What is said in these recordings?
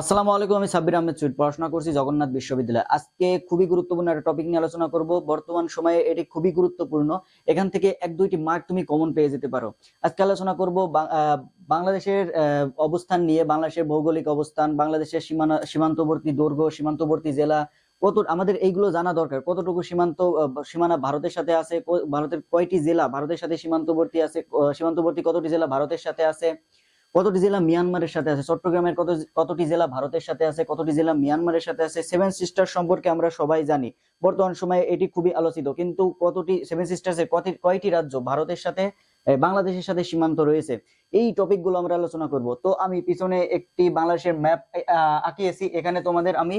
আসসালামু আলাইকুম, আমি সাব্বির আহমেদ সুইট পড়াশোনা করছি জগন্নাথ বিশ্ববিদ্যালয়ে। আজকে খুবই গুরুত্বপূর্ণ একটা টপিক নিয়ে আলোচনা করব। বর্তমান সময়ে এটি খুবই গুরুত্বপূর্ণ। এখান থেকে এক দুইটি মার্ক তুমি কমন পেয়ে যেতে পারো। আজকে আলোচনা করব বাংলাদেশের অবস্থান নিয়ে, বাংলাদেশের ভৌগোলিক অবস্থান, বাংলাদেশের সীমানা, সীমান্তবর্তী দৈর্ঘ্য, সীমান্তবর্তী জেলা, কত, আমাদের এইগুলো জানা দরকার। কতটুকু সীমান্ত সীমানা ভারতের সাথে আছে ভারতের কয়টি জেলা ভারতের সাথে সীমান্তবর্তী আছে সীমান্তবর্তী কতটি জেলা ভারতের সাথে আছে? কতটি জেলা মিয়ানমারের সাথে আছে? চট্টগ্রামের কত কতটি জেলা ভারতের সাথে আছে? কতটি জেলা মিয়ানমারের সাথে আছে? সেভেন সিস্টার সম্পর্কে আমরা সবাই জানি। বর্তমান সময়ে এটি খুবই আলোচিত। কিন্তু কতটি সেভেন সিস্টার্স এর কয়টি রাজ্য ভারতের সাথে বাংলাদেশের সাথে সীমান্ত রয়েছে? এই টপিকগুলো আমরা আলোচনা করব। তো আমি পিছনে একটি বাংলাদেশের ম্যাপ আঁকিয়েছি। এখানে তোমাদের আমি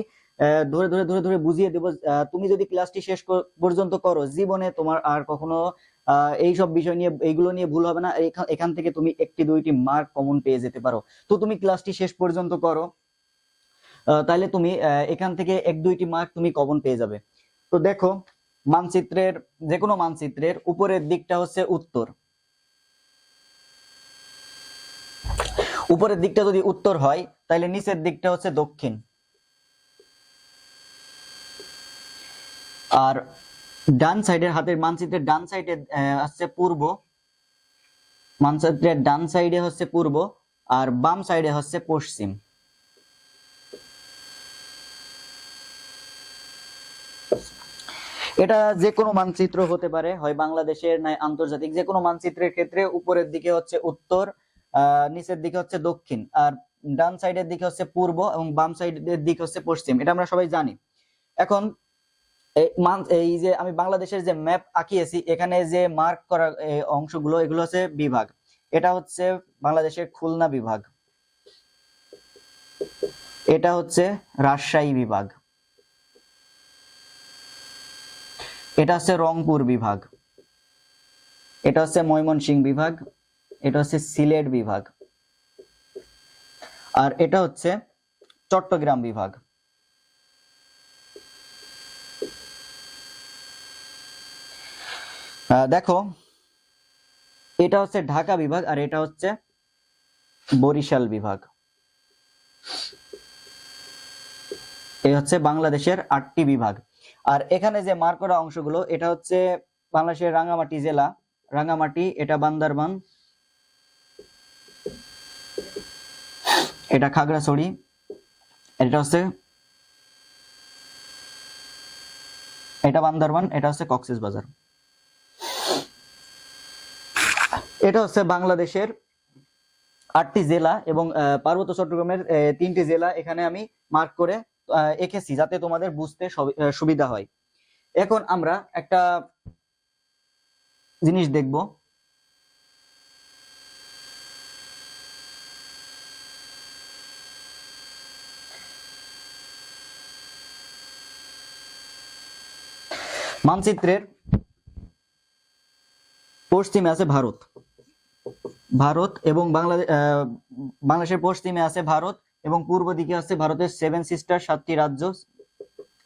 ধরে ধরে ধরে ধরে বুঝিয়ে দেবো তুমি যদি ক্লাসটি শেষ পর্যন্ত করো, জীবনে তোমার আর কখনো আহ, এইসব বিষয় নিয়ে এইগুলো নিয়ে ভুল হবে না। এখান থেকে তুমি একটি দুইটি মার্ক কমন পেয়ে যেতে পারো। তো তুমি ক্লাসটি শেষ পর্যন্ত করো। তাহলে তুমি এখান থেকে এক দুইটি মার্ক তুমি কমন পেয়ে যাবে। তো দেখো মানচিত্রের যে কোনো মানচিত্রের উপরের দিকটা হচ্ছে উত্তর। উপরের দিকটা যদি উত্তর হয় তাহলে নিচের দিকটা হচ্ছে দক্ষিণ। আর ডান সাইডের হাতের মানচিত্রের ডান সাইডে আসছে পূর্ব। মানচিত্রের ডান সাইডে হচ্ছে পূর্ব আর বাম সাইডে হচ্ছে পশ্চিম। এটা যে কোনো মানচিত্র হতে পারে, হয় বাংলাদেশের নয় আন্তর্জাতিক যে কোনো মানচিত্রের ক্ষেত্রে উপরের দিকে হচ্ছে উত্তর নিচের দিকে হচ্ছে দক্ষিণ আর ডান সাইডের দিকে হচ্ছে পূর্ব এবং বাম সাইডের দিকে হচ্ছে পশ্চিম। এটা আমরা সবাই জানি। এখন এই এই যে আমি বাংলাদেশের যে ম্যাপ আঁকিয়েছি, এখানে যে মার্ক করা অংশগুলো, এগুলো হচ্ছে বিভাগ। এটা হচ্ছে বাংলাদেশের খুলনা বিভাগ। এটা হচ্ছে রাজশাহী বিভাগ। এটা হচ্ছে রংপুর বিভাগ। এটা হচ্ছে ময়মনসিংহ বিভাগ। এটা হচ্ছে সিলেট বিভাগ। আর এটা হচ্ছে চট্টগ্রাম বিভাগ। দেখো, এটা হচ্ছে ঢাকা বিভাগ আর এটা হচ্ছে বরিশাল বিভাগ। এই হচ্ছে বাংলাদেশের আটটি বিভাগ। আর এখানে যে মার্ক করা অংশগুলো, এটা হচ্ছে বাংলাদেশের রাঙ্গামাটি জেলা। রাঙ্গামাটি, এটা বান্দরবান। এটা খাগড়াছড়ি। এটা হচ্ছে, এটা বান্দরবান, এটা হচ্ছে কক্সেস বাজার। এটা হচ্ছে বাংলাদেশের আটটি জেলা এবং পার্বত্য চট্টগ্রামের তিনটি জেলা এখানে আমি মার্ক করে এঁকেছি যাতে তোমাদের বুঝতে সুবিধা হয়। এখন আমরা একটা জিনিস দেখব। মানচিত্রের পশ্চিমে আছে ভারত। ভারত এবং বাংলাদেশ বাংলাদেশের পশ্চিমে আছে ভারত এবং পূর্ব দিকে আছে ভারতের সেভেন সিস্টার সাতটি রাজ্য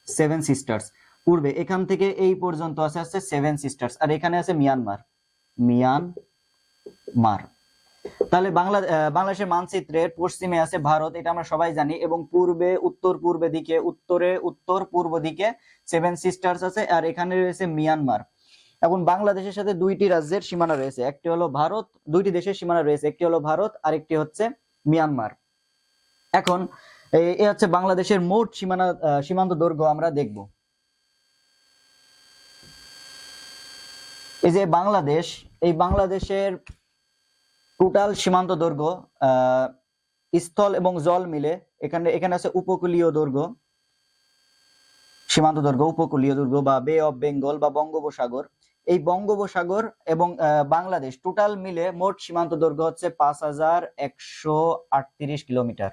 সেভেন সিস্টার্স পূর্বে এখান থেকে এই পর্যন্ত আছে আছে সেভেন সিস্টার্স আর এখানে আছে মিয়ানমার মিয়ানমার তাহলে বাংলা বাংলাদেশের মানচিত্রের পশ্চিমে আছে ভারত, এটা আমরা সবাই জানি, এবং পূর্বে, উত্তর পূর্বে দিকে, উত্তরে, উত্তর পূর্ব দিকে সেভেন সিস্টার্স আছে আর এখানে রয়েছে মিয়ানমার এখন বাংলাদেশের সাথে দুইটি রাজ্যের সীমানা রয়েছে। একটি হলো ভারত, দুইটি দেশের সীমানা রয়েছে। একটি হলো ভারত আর একটি হচ্ছে মিয়ানমার। এখন এ- হচ্ছে বাংলাদেশের মোট সীমানা সীমান্ত দৈর্ঘ্য আমরা দেখব। এই যে বাংলাদেশ, এই বাংলাদেশের টোটাল সীমান্ত দৈর্ঘ্য স্থল এবং জল মিলে এখানে এখানে আছে উপকূলীয় দৈর্ঘ্য, সীমান্ত দৈর্ঘ্য, উপকূলীয় দৈর্ঘ্য বা বে অফ বেঙ্গল বা বঙ্গোপসাগর। এই বঙ্গোপসাগর এবং বাংলাদেশ টোটাল মিলে মোট সীমান্ত দৈর্ঘ্য হচ্ছে পাঁচ হাজার একশো আটত্রিশ কিলোমিটার।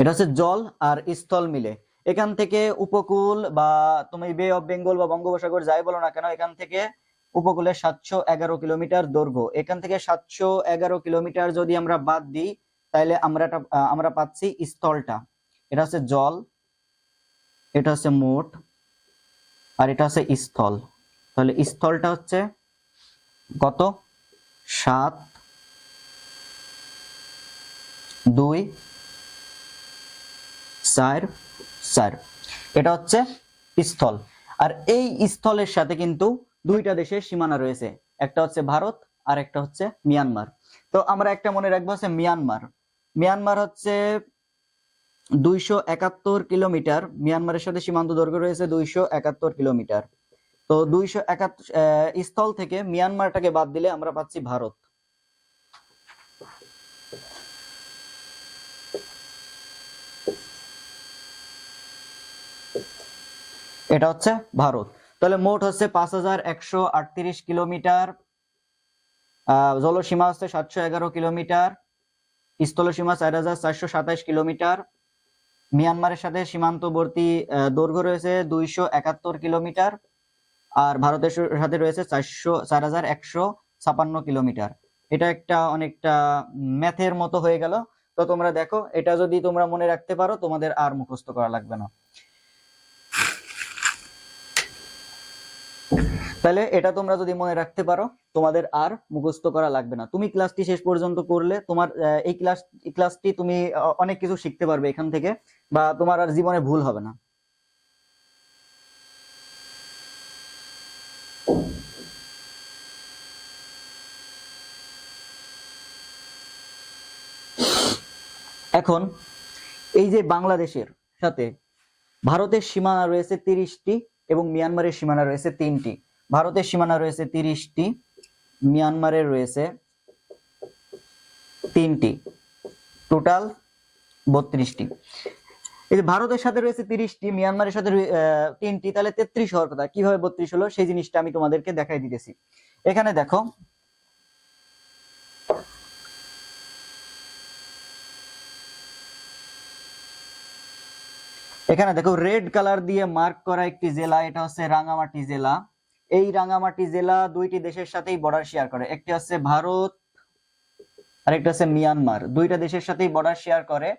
এটা হচ্ছে জল আর স্থল মিলে। এখান থেকে উপকূল বা তুমি বে অফ বেঙ্গল বা বঙ্গোপসাগর যাই বলো না কেন, এখান থেকে উপকূলে সাতশো এগারো কিলোমিটার দৈর্ঘ্য। এখান থেকে সাতশো এগারো কিলোমিটার যদি আমরা বাদ দিই তাহলে আমরা আমরা পাচ্ছি স্থলটা। এটা হচ্ছে জল, এটা হচ্ছে মোট আর এটা হচ্ছে স্থল। তাহলে স্থলটা হচ্ছে কত? সাত, দুই, চার চার। এটা হচ্ছে স্থল। আর এই স্থলের সাথে কিন্তু দুইটা দেশের সীমানা রয়েছে। একটা হচ্ছে ভারত আর একটা হচ্ছে মিয়ানমার। তো আমরা একটা মনে রাখব হচ্ছে মিয়ানমার। মিয়ানমার হচ্ছে দুইশো একাত্তর কিলোমিটার, মিয়ানমারের সাথে সীমান্ত দৈর্ঘ্য রয়েছে দুইশো একাত্তর কিলোমিটার। তো দুইশো একাত্তর স্থল থেকে মিয়ানমারটাকে বাদ দিলে আমরা পাচ্ছি ভারত। এটা হচ্ছে ভারত। তাহলে মোট হচ্ছে পাঁচ হাজার একশো আটত্রিশ কিলোমিটার জলসীমা হচ্ছে সাতশো এগারো কিলোমিটার, স্থলসীমা চার হাজার চারশো সাতাইশ কিলোমিটার মিয়ানমারের সাথে সীমান্তবর্তী দৈর্ঘ্য রয়েছে দুইশো একাত্তর কিলোমিটার আর ভারতের সাথে রয়েছে চারশো, চার হাজার একশো ছাপান্ন কিলোমিটার। এটা একটা অনেকটা ম্যাথের মতো হয়ে গেল। তো তোমরা দেখো, এটা যদি তোমরা মনে রাখতে পারো, তোমাদের আর মুখস্থ করা লাগবে না। তাহলে এটা তোমরা যদি মনে রাখতে পারো, তোমাদের আর মুখস্থ করা লাগবে না। তুমি ক্লাসটি শেষ পর্যন্ত করলে তোমার এই ক্লাস ক্লাসটি তুমি অনেক কিছু শিখতে পারবে এখান থেকে বা তোমার আর জীবনে ভুল হবে না। এখন, এই যে বাংলাদেশের সাথে, ভারতের সীমানা রয়েছে তিরিশটি এবং মিয়ানমারের সীমানা রয়েছে তিনটি। ভারতের সীমানা রয়েছে তিরিশটি মিয়ানমারের রয়েছে তিনটি, টোটাল বত্রিশটি। এই ভারতের সাথে রয়েছে তিরিশটি, মিয়ানমারের সাথে তিনটি, তাহলে তেত্রিশ হওয়ার কথা। কীভাবে বত্রিশ হলো? সেই জিনিসটা আমি তোমাদেরকে দেখাই দিতেছি। এখানে দেখো এখানে দেখো, রেড কালার দিয়ে মার্ক করা একটি জেলা, এটা হচ্ছে রাঙামাটি জেলা। এই রাঙামাটি জেলা দুইটি দেশের সাথেই বর্ডার শেয়ার করে। একটি হচ্ছে ভারত আর একটা হচ্ছে মিয়ানমার। দুইটা দেশের সাথেই বর্ডার শেয়ার করে।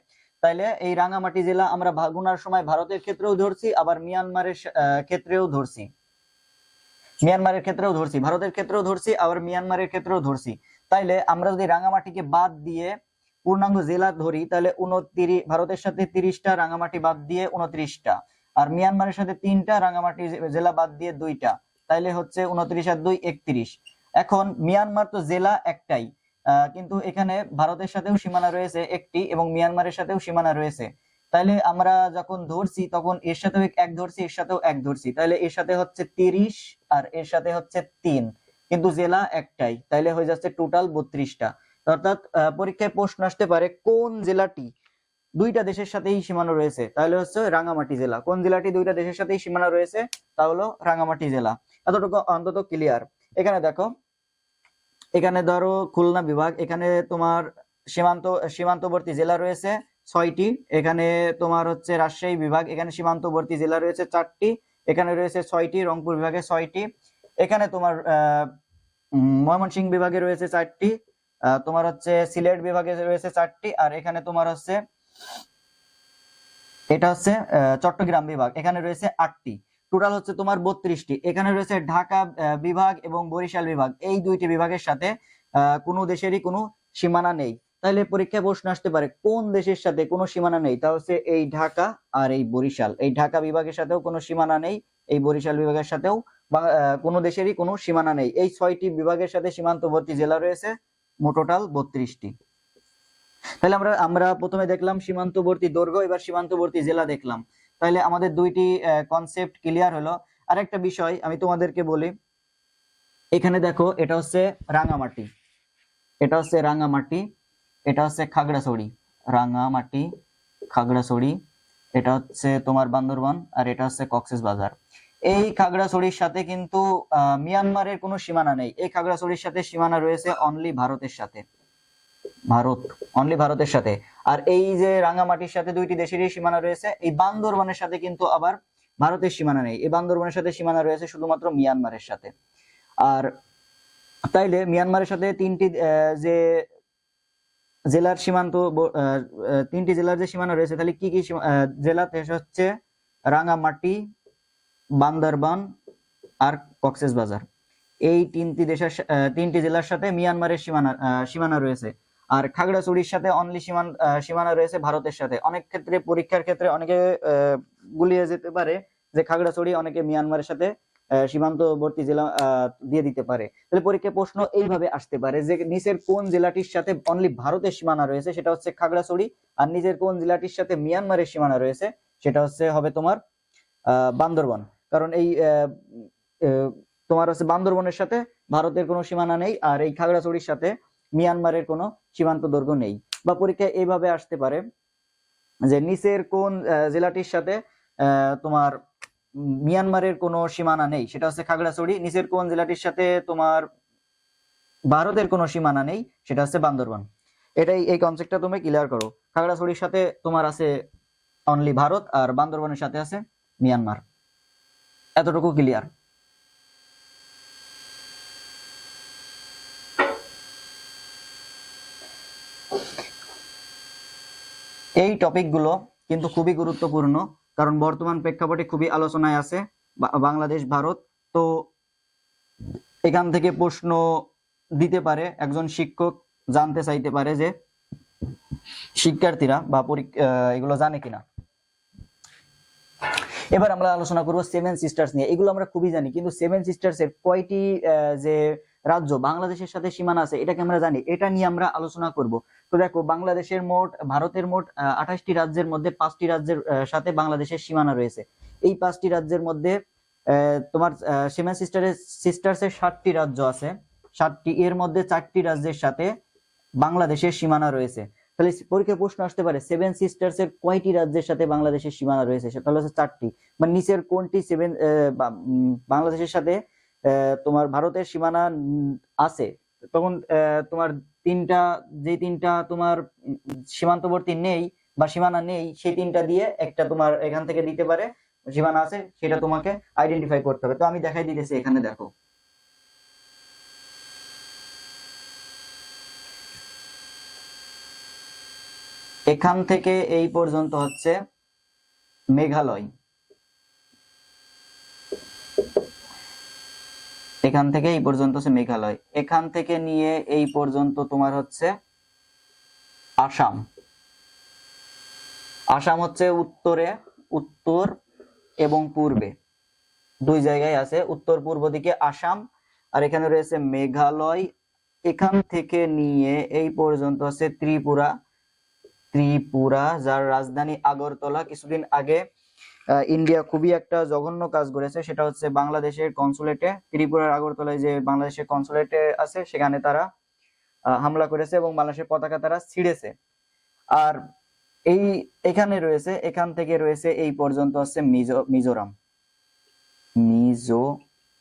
তাইলে এই রাঙামাটি জেলা আমরা ভাগুনার সময় ভারতের ক্ষেত্রেও ধরছি, আবার মিয়ানমারের ক্ষেত্রেও ধরছি। মিয়ানমারের ক্ষেত্রেও ধরছি, ভারতের ক্ষেত্রেও ধরছি, আবার মিয়ানমারের ক্ষেত্রেও ধরছি। তাইলে আমরা যদি রাঙামাটিকে বাদ দিয়ে পূর্ণাঙ্গ জেলা ধরি তাহলে উনত্রিশ, ভারতের সাথে তিরিশটা, রাঙামাটি বাদ দিয়ে উনত্রিশটা। আর মিয়ানমারের সাথে তিনটা, রাঙামাটি জেলা বাদ দিয়ে দুইটা। তাইলে হচ্ছে উনত্রিশ আর দুই একত্রিশ। এখন মিয়ানমার তো জেলা একটাই কিন্তু এখানে ভারতের সাথেও সীমানা রয়েছে একটি এবং মিয়ানমারের সাথেও সীমানা রয়েছে। তাইলে আমরা যখন ধরছি তখন এর সাথেও এক ধরছি, এর সাথেও এক ধরছি। তাইলে এর সাথে হচ্ছে তিরিশ আর এর সাথে হচ্ছে তিন, কিন্তু জেলা একটাই। তাইলে হয়ে যাচ্ছে টোটাল বত্রিশটা। অর্থাৎ পরীক্ষায় প্রশ্ন আসতে পারে কোন জেলাটি? দুইটা দেশের সাথেই সীমানা রয়েছে। তাহলে হচ্ছে রাঙামাটি জেলা। কোন জেলাটি দুইটা দেশের সাথেই সীমানা রয়েছে? তা হলো রাঙামাটি জেলা। এতটুকু অন্তত ক্লিয়ার এখানে দেখো, এখানে ধরো খুলনা বিভাগ, এখানে তোমার সীমান্ত, সীমান্তবর্তী জেলা রয়েছে ছয়টি। এখানে তোমার হচ্ছে রাজশাহী বিভাগ, এখানে সীমান্তবর্তী জেলা রয়েছে চারটি। এখানে রয়েছে ছয়টি, রংপুর বিভাগে ছয়টি। এখানে তোমার ময়মনসিংহ বিভাগে রয়েছে চারটি। তোমার হচ্ছে সিলেট বিভাগে রয়েছে চারটি। আর এখানে তোমার হচ্ছে এটা হচ্ছে চট্টগ্রাম বিভাগ। এখানে রয়েছে আটটি। টোটাল হচ্ছে তোমার বত্রিশটি। এখানে রয়েছে ঢাকা বিভাগ এবং বরিশাল বিভাগ। এই দুইটি বিভাগের সাথে কোনো দেশেরই কোনো সীমানা নেই। তাহলে পরীক্ষায় প্রশ্ন আসতে পারে, কোন দেশের সাথে কোনো সীমানা নেই? তা হচ্ছে এই ঢাকা আর এই বরিশাল। এই ঢাকা বিভাগের সাথেও কোনো সীমানা নেই, এই বরিশাল বিভাগের সাথেও কোনো দেশেরই কোনো সীমানা নেই। এই ছয়টি বিভাগের সাথে সীমান্তবর্তী জেলা রয়েছে। মোট টোটাল বত্রিশটি। তাহলে আমরা আমরা প্রথমে দেখলাম সীমান্তবর্তী দৈর্ঘ্য, এবার সীমান্তবর্তী জেলা দেখলাম। তাহলে আমাদের দুইটি কনসেপ্ট ক্লিয়ার হলো। আরেকটা বিষয় আমি তোমাদেরকে বলি। এখানে দেখো, এটা হচ্ছে রাঙামাটি। এটা হচ্ছে রাঙামাটি, এটা হচ্ছে খাগড়াছড়ি। রাঙামাটি, খাগড়াছড়ি, এটা হচ্ছে তোমার বান্দরবান আর এটা হচ্ছে কক্সেস বাজার। এই খাগড়াছড়ির সাথে কিন্তু মিয়ানমারের কোনো সীমানা নেই। এই খাগড়াছড়ির সাথে সীমানা রয়েছে অনলি ভারতের সাথে। ভারত অনলি ভারতের সাথে। আর এই যে রাঙামাটির সাথে দুইটি দেশেরই সীমানা রয়েছে, এই বান্দরবানের সাথে কিন্তু আবার ভারতের সীমানা নেই। এই বান্দরবানের সাথে সীমানা রয়েছে শুধুমাত্র মিয়ানমারের সাথে। আর তাইলে মিয়ানমারের সাথে তিনটি যে জেলার সীমান্ত তিনটি জেলার যে সীমানা রয়েছে তাহলে কি কি জেলা? হচ্ছে রাঙামাটি, বান্দরবান আর কক্সেস বাজার এই তিনটি দেশের তিনটি জেলার সাথে মিয়ানমারের সীমানা সীমানা রয়েছে। আর খাগড়াছড়ির সাথে অনলি সীমান সীমানা রয়েছে ভারতের সাথে। অনেক ক্ষেত্রে, পরীক্ষার ক্ষেত্রে অনেকে গুলিয়ে যেতে পারে যে খাগড়াছড়ি, অনেকে মিয়ানমারের সাথে সীমান্তবর্তী জেলা দিয়ে দিতে পারে। তাহলে পরীক্ষায় প্রশ্ন এইভাবে আসতে পারে যে নিচের কোন জেলাটির সাথে অনলি ভারতের সীমানা রয়েছে, সেটা হচ্ছে খাগড়াছড়ি, আর নিজের কোন জেলাটির সাথে মিয়ানমারের সীমানা রয়েছে, সেটা হচ্ছে হবে তোমার বান্দরবন। কারণ এই তোমার হচ্ছে বান্দরবনের সাথে ভারতের কোনো সীমানা নেই, আর এই খাগড়াছড়ির সাথে মিয়ানমারের কোনো সীমান্ত দৈর্ঘ্য নেই বা পরীক্ষায় এইভাবে আসতে পারে যে নিচের কোন জেলাটির সাথে তোমার মিয়ানমারের কোনো সীমানা নেই। সেটা হচ্ছে খাগড়াছড়ি। নিচের কোন জেলাটির সাথে তোমার ভারতের কোনো সীমানা নেই, সেটা হচ্ছে বান্দরবান। এটাই এই কনসেপ্টটা তুমি ক্লিয়ার করো। খাগড়াছড়ির সাথে তোমার আছে অনলি ভারত আর বান্দরবানের সাথে আছে মিয়ানমার। এতটুকু ক্লিয়ার এই টপিকগুলো কিন্তু খুবই গুরুত্বপূর্ণ, কারণ বর্তমান প্রেক্ষাপটে খুবই আলোচনায় আছে বাংলাদেশ, ভারত। তো এখান থেকে প্রশ্ন দিতে পারে, একজন শিক্ষক জানতে চাইতে পারে যে শিক্ষার্থীরা বা এগুলো জানে কিনা। এবার আমরা আলোচনা করব সেভেন সিস্টার্স নিয়ে। এগুলো আমরা খুবই জানি, কিন্তু সেভেন সিস্টার্স এর কয়টি যে রাজ্য বাংলাদেশের সাথে সীমানা আছে, এটাকে আমরা জানি। এটা নিয়ে আমরা আলোচনা করব। তো দেখো, বাংলাদেশের মোট, ভারতের মোট আঠাশটি রাজ্যের মধ্যে পাঁচটি রাজ্যের সাথে বাংলাদেশের সীমানা রয়েছে। এই পাঁচটি রাজ্যের মধ্যে তোমার সেভেন সিস্টারের সিস্টার্স এর ষাটটি রাজ্য আছে। ষাটটি এর মধ্যে চারটি রাজ্যের সাথে বাংলাদেশের সীমানা রয়েছে। তাহলে পরীক্ষায় প্রশ্ন আসতে পারে সেভেন সিস্টার্স এর কয়টি রাজ্যের সাথে বাংলাদেশের সীমানা রয়েছে? সেটা হলো হচ্ছে চারটি। মানে নিচের কোনটি সেভেন বাংলাদেশের সাথে তোমার ভারতের সীমানা আছে। তখন তোমার তিনটা, যে তিনটা তোমার সীমান্তবর্তী নেই বা সীমানা নেই সেই তিনটা দিয়ে একটা তোমার এখান থেকে দিতে পারে, সীমানা আছে, সেটা তোমাকে আইডেন্টিফাই করতে হবে। তো আমি দেখাই দিতেছি, এখানে দেখো। এখান থেকে এই পর্যন্ত হচ্ছে মেঘালয়। এখান থেকে এই পর্যন্ত হচ্ছে মেঘালয়। এখান থেকে নিয়ে এই পর্যন্ত তোমার হচ্ছে আসাম। আসাম হচ্ছে উত্তরে, উত্তর এবং পূর্বে। দুই জায়গায় আছে, উত্তর পূর্ব দিকে আসাম, আর এখানে রয়েছে মেঘালয়। এখান থেকে নিয়ে এই পর্যন্ত আছে ত্রিপুরা। ত্রিপুরা, যার রাজধানী আগরতলা। কিছুদিন আগে ইন্ডিয়া খুবই একটা জঘন্য কাজ করেছে। সেটা হচ্ছে বাংলাদেশের কনসুলেটে ত্রিপুরার আগরতলায় যে বাংলাদেশের কনসুলেটে আছে, সেখানে তারা হামলা করেছে এবং বাংলাদেশের পতাকা তারা ছিঁড়েছে। আর এই এখানে রয়েছে, এখান থেকে রয়েছে এই পর্যন্ত আছে মিজো, মিজোরাম। মিজোরাম।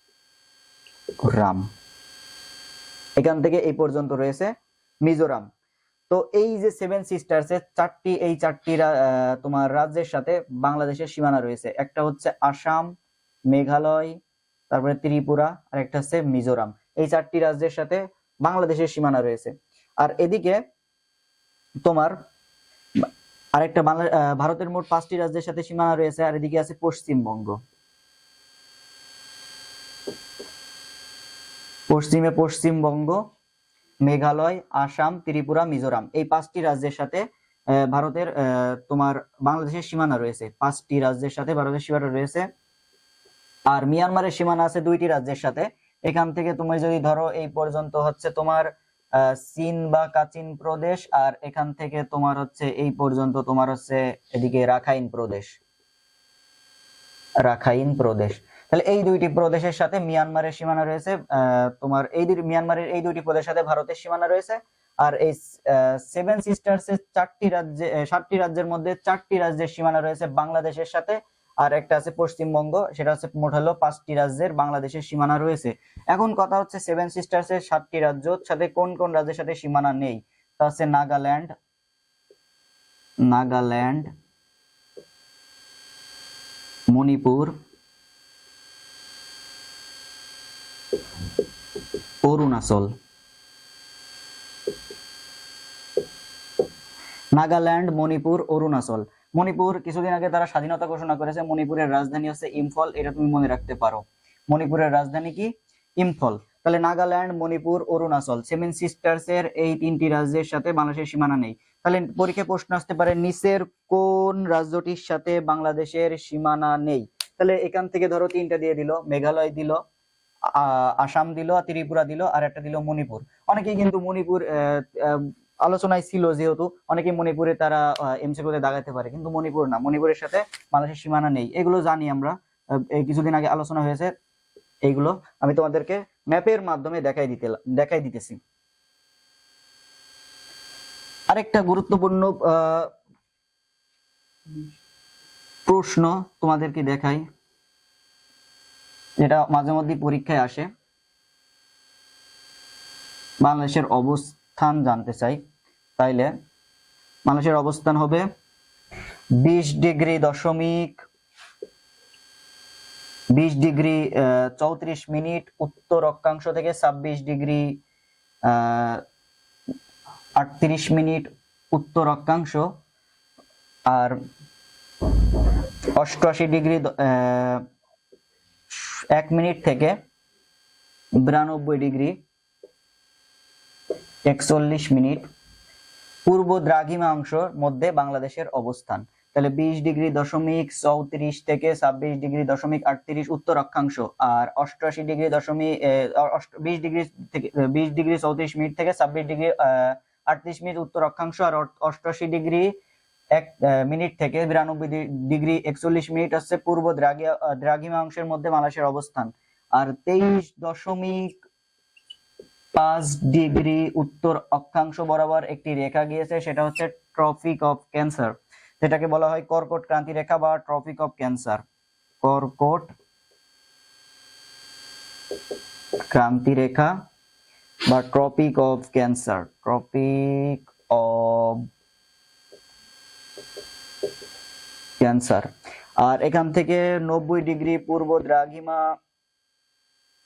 এখান থেকে এই পর্যন্ত রয়েছে মিজোরাম। তো এই যে সেভেন সিস্টার্স এর চারটি, এই চারটি তোমার রাজ্যের সাথে বাংলাদেশের সীমানা রয়েছে। একটা হচ্ছে আসাম, মেঘালয়, তারপরে ত্রিপুরা, আর একটা হচ্ছে মিজোরাম। এই চারটি রাজ্যের সাথে বাংলাদেশের সীমানা রয়েছে। আর এদিকে তোমার আরেকটা বাংলা ভারতের মোট পাঁচটি রাজ্যের সাথে সীমানা রয়েছে, আর এদিকে আছে পশ্চিমবঙ্গ। পশ্চিমে পশ্চিমবঙ্গ মেঘালয়, আসাম, ত্রিপুরা, মিজোরাম। এই পাঁচটি রাজ্যের সাথে ভারতের তোমার বাংলাদেশের সীমানা রয়েছে। পাঁচটি রাজ্যের সাথে ভারতের সীমানা রয়েছে। আর মিয়ানমারের সীমানা আছে দুইটি রাজ্যের সাথে। এখান থেকে তুমি যদি ধরো এই পর্যন্ত হচ্ছে তোমার চীন বা কাচিন প্রদেশ, আর এখান থেকে তোমার হচ্ছে এই পর্যন্ত তোমার হচ্ছে এদিকে রাখাইন প্রদেশ। রাখাইন প্রদেশ। তাহলে এই দুইটি প্রদেশের সাথে মিয়ানমারের সীমানা রয়েছে তোমার এই মিয়ানমারের এই দুইটি প্রদেশের সাথে ভারতের সীমানা রয়েছে, আর এই সেভেন সিস্টার্স এর চারটি রাজ্যে সাতটি রাজ্যের মধ্যে চারটি রাজ্যের সীমানা রয়েছে বাংলাদেশের সাথে, আর একটা আছে পশ্চিমবঙ্গ, সেটা হচ্ছে মোট হলো পাঁচটি রাজ্যের বাংলাদেশের সীমানা রয়েছে। এখন কথা হচ্ছে সেভেন সিস্টার্স এর সাতটি রাজ্য সাথে কোন কোন রাজ্যের সাথে সীমানা নেই? তা হচ্ছে নাগাল্যান্ড নাগাল্যান্ড, মণিপুর অরুণাচল। নাগাল্যান্ড, মণিপুর, অরুণাচল। মণিপুর কিছুদিন আগে তারা স্বাধীনতা ঘোষণা করেছে, মণিপুরের রাজধানী হচ্ছে ইম্ফল, এটা তুমি মনে রাখতে পারো। মণিপুরের রাজধানী কি? ইম্ফল। তাহলে নাগাল্যান্ড, মণিপুর, অরুণাচল। সেভেন সিস্টার্স এর এই তিনটি রাজ্যের সাথে বাংলাদেশের সীমানা নেই। তাহলে পরীক্ষায় প্রশ্ন আসতে পারে, নিচের কোন রাজ্যটির সাথে বাংলাদেশের সীমানা নেই? তাহলে এখান থেকে ধরো তিনটা দিয়ে দিল, মেঘালয় দিল আসাম দিল, ত্রিপুরা দিল, আর একটা দিল মণিপুর। অনেকেই কিন্তু মণিপুর আলোচনায় ছিল যেহেতু অনেকে মণিপুরে তারা এমসিকিউতে দাগাতে পারে, কিন্তু মণিপুর না। মণিপুরের সাথে বাংলাদেশের সীমানা নেই। এগুলো জানি আমরা। কিছুদিন আগে আলোচনা হয়েছে এইগুলো। আমি তোমাদেরকে ম্যাপের মাধ্যমে দেখাই দিতে, দেখাই দিতেছি। আরেকটা গুরুত্বপূর্ণ প্রশ্ন তোমাদেরকে দেখাই। যেটা মাঝে মধ্যে পরীক্ষায় আসে। বাংলাদেশের অবস্থান জানতে চাই তাইলে। বাংলাদেশের অবস্থান হবে বিশ ডিগ্রি দশমিক বিশ ডিগ্রি চৌত্রিশ মিনিট উত্তর অক্ষাংশ থেকে ছাব্বিশ ডিগ্রি আটত্রিশ মিনিট উত্তর অক্ষাংশ। আর অষ্টআশি ডিগ্রি এক মিনিট থেকে বিরানব্বই ডিগ্রি, একচল্লিশ মিনিট। পূর্ব দ্রাঘিমা মধ্যে বাংলাদেশের অবস্থান। তাহলে বিশ ডিগ্রি দশমিক চৌত্রিশ থেকে ছাব্বিশ ডিগ্রি দশমিক আটত্রিশ উত্তর অক্ষাংশ আর অষ্টআশি ডিগ্রি দশমিক বিশ ডিগ্রি থেকে বিশ ডিগ্রি চৌত্রিশ মিনিট থেকে ছাব্বিশ ডিগ্রি আটত্রিশ মিনিট উত্তর অক্ষাংশ আর অষ্টআশি ডিগ্রি এক মিনিট থেকে বিরানব্বই ডিগ্রি একচল্লিশ মিনিট হচ্ছে পূর্ব দ্রাঘিয়া আহ, দ্রাঘিমা অংশের মধ্যে বাংলাদেশের অবস্থান। আর তেইশ দশমিক পাঁচ ডিগ্রি উত্তর অক্ষাংশ বরাবর একটি রেখা গিয়েছে সেটা হচ্ছে ট্রফিক অফ ক্যান্সার যেটাকে বলা হয় কর্কট ক্রান্তি রেখা বা ট্রফিক অফ ক্যান্সার কর্কট ক্রান্তি রেখা বা tropic of cancer tropic of cancer. আর এখান থেকে নব্বই ডিগ্রি পূর্ব দ্রাঘিমা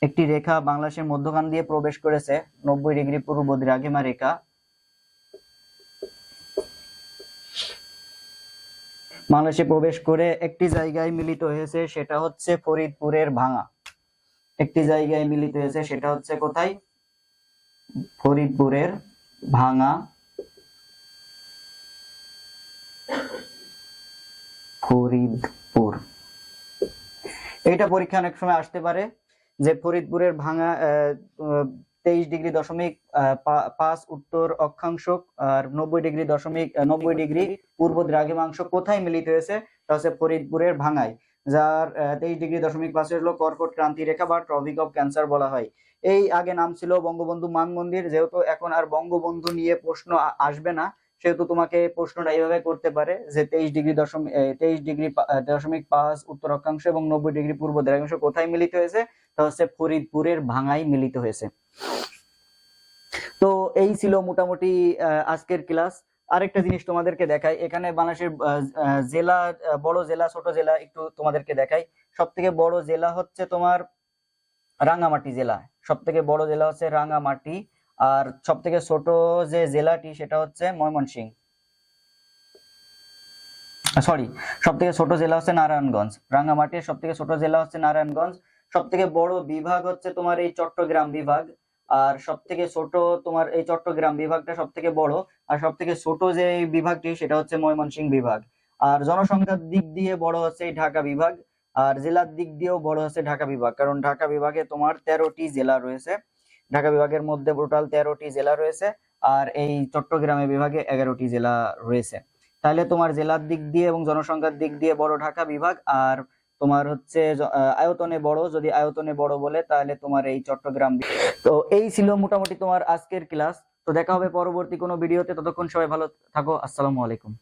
একটি রেখা বাংলাদেশের মধ্যখান দিয়ে প্রবেশ করেছে। নব্বই ডিগ্রি পূর্ব দ্রাঘিমা রেখা। বাংলাদেশে প্রবেশ করে একটি জায়গায় মিলিত হয়েছে, সেটা হচ্ছে ফরিদপুরের ভাঙা। একটি জায়গায় মিলিত হয়েছে, সেটা হচ্ছে কোথায়? ফরিদপুরের ভাঙা। ফরিদপুর। এটা পরীক্ষা অনেক সময় আসতে পারে যে ফরিদপুরের ভাঙা তেইশ ডিগ্রি দশমিক পাঁচ উত্তর অক্ষাংশ আর নব্বই ডিগ্রি দশমিক নব্বই ডিগ্রি পূর্ব দ্রাঘিমাংশ কোথায় মিলিত হয়েছে? তা হচ্ছে ফরিদপুরের ভাঙায়, যার তেইশ ডিগ্রি দশমিক পাঁচ হলো কর্কট ক্রান্তি রেখা বা ট্রপিক অফ ক্যান্সার বলা হয়। এই আগে নাম ছিল বঙ্গবন্ধু মান মন্দির, যেহেতু এখন আর বঙ্গবন্ধু নিয়ে প্রশ্ন আসবে না সেহেতু তোমাকে প্রশ্নটা এইভাবে করতে পারে যে তেইশ ডিগ্রি দশমিক তেইশ ডিগ্রি দশমিক পাঁচ উত্তর অক্ষাংশ এবং নব্বই ডিগ্রি পূর্ব দ্রাঘিমাংশ কোথায় মিলিত হয়েছে? তা হচ্ছে ফরিদপুরের ভাঙায় মিলিত হয়েছে। তো এই ছিল মোটামুটি আজকের ক্লাস। আরেকটা জিনিস তোমাদেরকে দেখাই, এখানে বাংলাদেশের জেলা বড় জেলা, ছোট জেলা একটু তোমাদেরকে দেখাই। সব থেকে বড় জেলা হচ্ছে তোমার রাঙ্গামাটি জেলা। সব থেকে বড় জেলা হচ্ছে রাঙ্গামাটি। আর সব থেকে ছোট যে জেলাটি সেটা হচ্ছে ময়মনসিংহ। সরি সব থেকে ছোট জেলা হচ্ছে নারায়ণগঞ্জ। রাঙ্গামাটির সব থেকে ছোট জেলা হচ্ছে নারায়ণগঞ্জ। সব থেকে বড় বিভাগ হচ্ছে তোমার এই চট্টগ্রাম বিভাগ। আর সব থেকে ছোট তোমার এই চট্টগ্রাম বিভাগটা সব থেকে বড়। আর সব থেকে ছোট যে বিভাগটি, সেটা হচ্ছে ময়মনসিংহ বিভাগ। আর জনসংখ্যার দিক দিয়ে বড় হচ্ছে এই ঢাকা বিভাগ। আর জেলার দিক দিয়েও বড় হচ্ছে ঢাকা বিভাগ। কারণ ঢাকা বিভাগে তোমার তেরোটি জেলা রয়েছে। ঢাকা বিভাগের মধ্যে টোটাল তেরোটি জেলা রয়েছে আর এই চট্টগ্রামে বিভাগে এগারোটি জেলা রয়েছে। তাহলে তোমার জেলার দিক দিয়ে এবং জনসংখ্যার দিক দিয়ে বড় ঢাকা বিভাগ আর তোমার হচ্ছে আয়তনে বড়, যদি আয়তনে বড় বলে তাহলে তোমার এই চট্টগ্রাম তো এই ছিল মোটামুটি তোমার আজকের ক্লাস। তো দেখা হবে পরবর্তী কোনো ভিডিওতে। ততক্ষণ সবাই ভালো থাকো। আসসালামু আলাইকুম।